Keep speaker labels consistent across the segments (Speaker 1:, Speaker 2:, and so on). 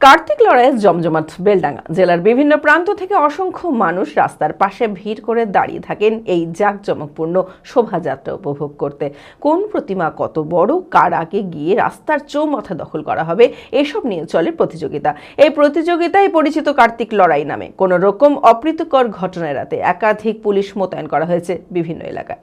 Speaker 1: কার্তিক লড়াইয়ের জমজমাট বেলডাঙ্গা। জেলার বিভিন্ন প্রান্ত থেকে অসংখ্য মানুষ রাস্তার পাশে ভিড় করে দাঁড়িয়ে থাকেন এই জাঁকজমকপূর্ণ শোভাযাত্রা উপভোগ করতে। কোন প্রতিমা কত বড়, কার আগে গিয়ে রাস্তার চৌমাথা দখল করা হবে, এসব নিয়ে চলে প্রতিযোগিতা। এই প্রতিযোগিতায় পরিচিত কার্তিক লড়াই নামে। কোনো রকম অপ্রীতিকর ঘটনা এড়াতে একাধিক পুলিশ মোতায়েন করা হয়েছে বিভিন্ন এলাকায়।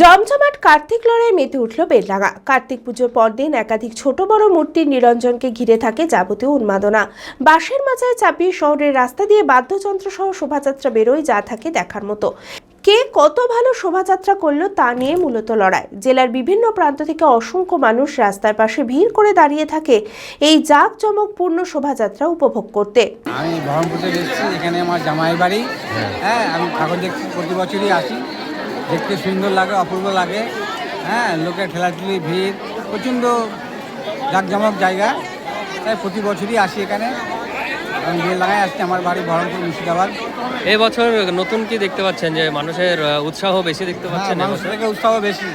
Speaker 2: জমজমাট কার্তিক লড়াই মেতে উঠল বেলডাঙ্গা কার্তিক পুজোর পরদিন একাধিক ছোট বড় মূর্তির নিরঞ্জনকে ঘিরে থাকে যাবতীয় উন্মাদনা। বাঁশের মাচায় চাপিয়ে শহরের রাস্তা দিয়ে বাদ্যযন্ত্র সহ শোভাযাত্রা বেরোয় যা থাকে দেখার মতো। কে কত ভালো শোভাযাত্রা করল তা নিয়ে মূলত লড়াই। জেলার বিভিন্ন প্রান্ত থেকে অসংখ্য মানুষ রাস্তার পাশে ভিড় করে দাঁড়িয়ে থাকে এই জাঁকজমকপূর্ণ শোভাযাত্রা উপভোগ করতে।
Speaker 3: আমি বহরমপুর থেকে এসেছি এখানে আমার জামাই বাড়ি হ্যাঁ আমি ঠাকুর দেখতে প্রতি বছরই আসি। দেখতে সুন্দর লাগে অপূর্ব লাগে। হ্যাঁ লোকের ঠেলাঠেলি ভিড় প্রচণ্ড জাঁকজমক জায়গা। তাই প্রতি বছরই আসি এখানে। আমি বেল লাগাই আসছি আমার বাড়ি বহরমপুর মুর্শিদাবাদ।
Speaker 4: এবছর বছর নতুন কি দেখতে পাচ্ছেন? যে মানুষের উৎসাহ বেশি দেখতে
Speaker 3: হ্যাঁ,
Speaker 4: পাচ্ছেন
Speaker 3: মানুষের? উৎসাহ বেশি।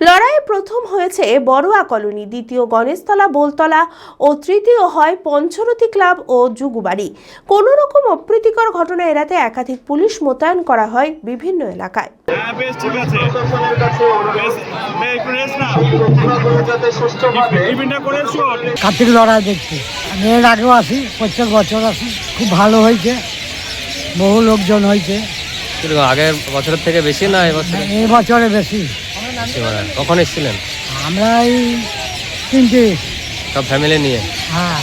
Speaker 2: লড়াইয়ে প্রথম হয়েছে বড়ুয়া কলোনি দ্বিতীয় গণেশতলা বোলতলা ও তৃতীয় হয় পঞ্চরথী ক্লাব ও যুগুবাড়ি কোনো রকম অপ্রীতিকর ঘটনা এড়াতে একাধিক পুলিশ মোতায়েন করা হয় বিভিন্ন এলাকায়।
Speaker 5: হ্যাঁ বেশ বেশ
Speaker 6: কার্তিক লড়াই দেখছি। আমি এর আগেও আসি প্রত্যেক বছর আসি। খুব ভালো হয়েছে। বহু লোকজন হয়েছে।
Speaker 4: আগের বছরের থেকে বেশি না এবছর
Speaker 6: এই বছরে
Speaker 4: কখন এসেছিলেন?
Speaker 6: আমরা এই তিনটে।
Speaker 4: সব ফ্যামিলি নিয়ে?
Speaker 6: হ্যাঁ।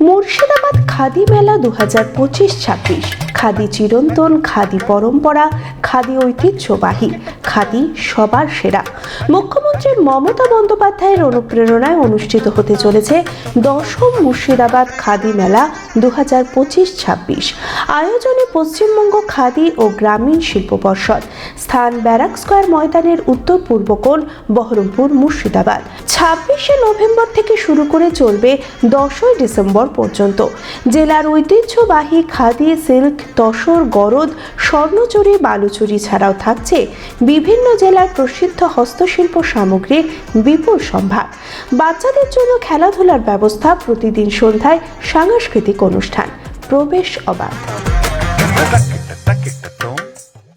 Speaker 2: মুর্শিদাবাদ খাদি মেলা দু হাজার পঁচিশ ছাব্বিশ। খাদি চিরন্তন খাদি পরম্পরা খাদি ঐতিহ্যবাহী খাদি সবার সেরা। মুখ্যমন্ত্রী মমতা বন্দ্যোপাধ্যায়ের অনুপ্রেরণায় অনুষ্ঠিত হতে চলেছে দশম মুর্শিদাবাদ খাদি মেলা দু হাজার পঁচিশ ছাব্বিশ। আয়োজনে পশ্চিমবঙ্গ খাদি ও গ্রামীণ শিল্প পর্ষদ, স্থান ব্যারাক স্কোয়ার ময়দানের উত্তর পূর্ব কোণ, বহরমপুর মুর্শিদাবাদ। ছাব্বিশে নভেম্বর থেকে শুরু করে চলবে দশই ডিসেম্বর পর্যন্ত। জেলার ঐতিহ্যবাহী খাদি, সিল্ক, তসর, গরদ, স্বর্ণচুরি, বালুচুরি ছাড়াও থাকছে বিভিন্ন জেলার প্রসিদ্ধ হস্তশিল্প সামগ্রীর বিপুল সম্ভার। বাচ্চাদের জন্য খেলাধুলার ব্যবস্থা প্রতিদিন সন্ধ্যায় সাংস্কৃতিক অনুষ্ঠান। প্রবেশ অবাধ।